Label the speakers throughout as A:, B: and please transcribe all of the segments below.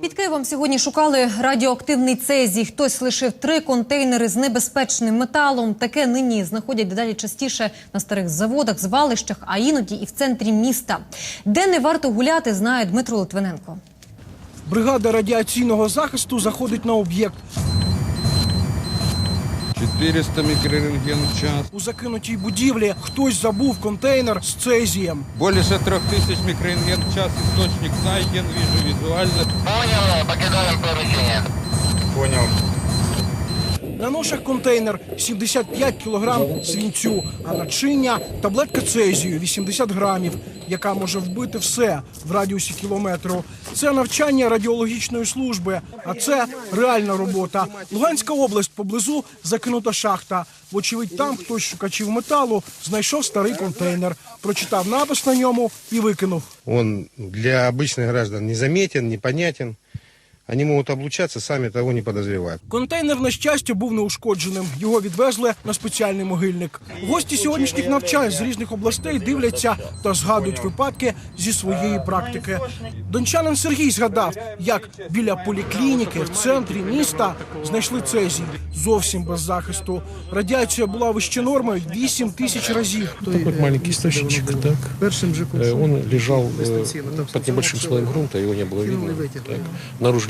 A: Під Києвом сьогодні шукали радіоактивний цезій. Хтось лишив три контейнери з небезпечним металом. Таке нині знаходять дедалі частіше на старих заводах, звалищах, а іноді і в центрі міста. Де не варто гуляти, знає Дмитро Литвиненко.
B: Бригада радіаційного захисту заходить на об'єкт.
C: 400 мікрорентген в час.
B: У закинутій будівлі хтось забув контейнер з цезієм.
C: Больше 3000 мікрорентген в час. істочник знайден, вижу візуально.
D: Понял, покидаємо помещение.
B: Ношах контейнер 75 кілограм свінцю, а начиння таблетка цезію 80 грамів, яка може вбити все в радіусі кілометру. Це навчання радіологічної служби, а це реальна робота. Луганська область поблизу закинута шахта. Вочевидь, там хтось шукачів металу знайшов старий контейнер, прочитав напис на ньому і викинув.
E: Он для обычных граждан незаметен, непонятен. Они могут облучаться, сами того не подозревая.
B: Контейнер, на щастя, був неушкодженим. Його відвезли на спеціальний могильник. Гості сьогоднішніх навчань з різних областей дивляться та згадують випадки зі своєї практики. Дончанин Сергій згадав, як біля поліклініки в центрі міста знайшли цезій зовсім без захисту. Радіація була вище норми 8 тисяч разів.
F: Такой маленький источничек, так. Э, Он лежал э, под небольшим слоем грунта, его не было видно. Так.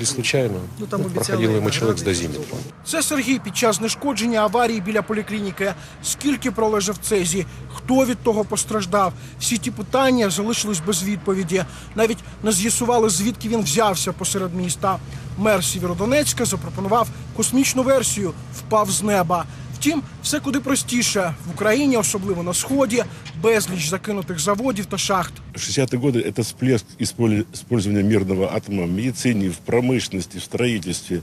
F: Обнаружили случайно. Проходил ему чоловік з дозіметром.
B: Це Сергій під час знешкодження аварії біля поліклініки. Скільки пролежав цезі? Хто від того постраждав? Всі ті питання залишились без відповіді. Навіть не з'ясували, звідки він взявся посеред міста. Мер Сєвєродонецька запропонував космічну версію впав з неба. Втім, все куди простіше в Україні, особливо на сході, безліч закинутих заводів та шахт.
G: 60-е годы – это всплеск исполи- использования мирного атома в медицине, в промышленности, в строительстве.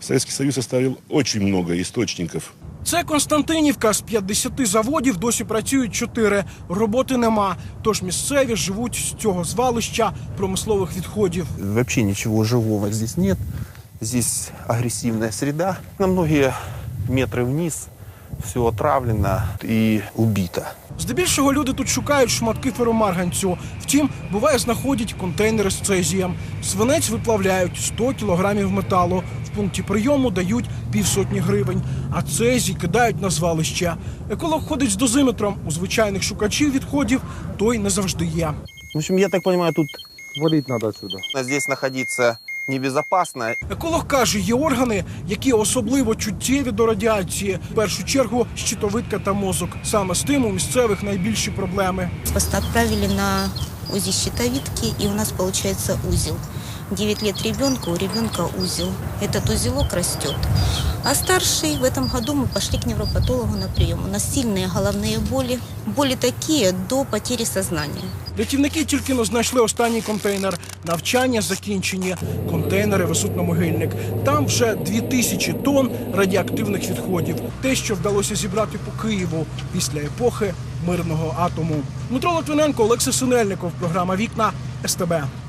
G: Советский Союз оставил очень много источников.
B: Це Константинівка. З 50 заводів досі працюють 4. Роботи нема. Тож місцеві живуть з цього звалища промислових відходів.
H: Вообще ничего живого здесь нет. Здесь агрессивная среда. На многие метры вниз все отравлено и убито.
B: Здебільшого люди тут шукають шматки феромарганцю. Втім, буває, знаходять контейнери з цезієм. Свинець виплавляють 100 кілограмів металу. В пункті прийому дають півсотні гривень, а цезій кидають на звалище. Еколог ходить з дозиметром. У звичайних шукачів відходів той не завжди є.
H: В общем, я так понимаю, тут
F: Валить надо отсюда.
H: здесь находиться небезопасно.
B: Еколог каже, є органи, які особливо чуттєві до радіації. В першу чергу щитовидка та мозок. Саме з тим у місцевих найбільші проблеми.
I: Просто отправили на УЗИ щитовидки, и у нас получается узел. 9 лет ребенку, у ребенка узел. Этот узелок растет. А старший в этом году мы пошли к невропатологу на прием. У нас сильные головные боли. Боли такие до потери сознания.
B: Рятівники тільки но знайшли останній контейнер. Навчання закінчені. Контейнери везуть на могильник. Там вже дві тисячі тонн радіоактивних відходів. Те, що вдалося зібрати по Києву після епохи мирного атому. Дмитро Латвиненко, Олексій Синельников. Програма Вікна СТБ.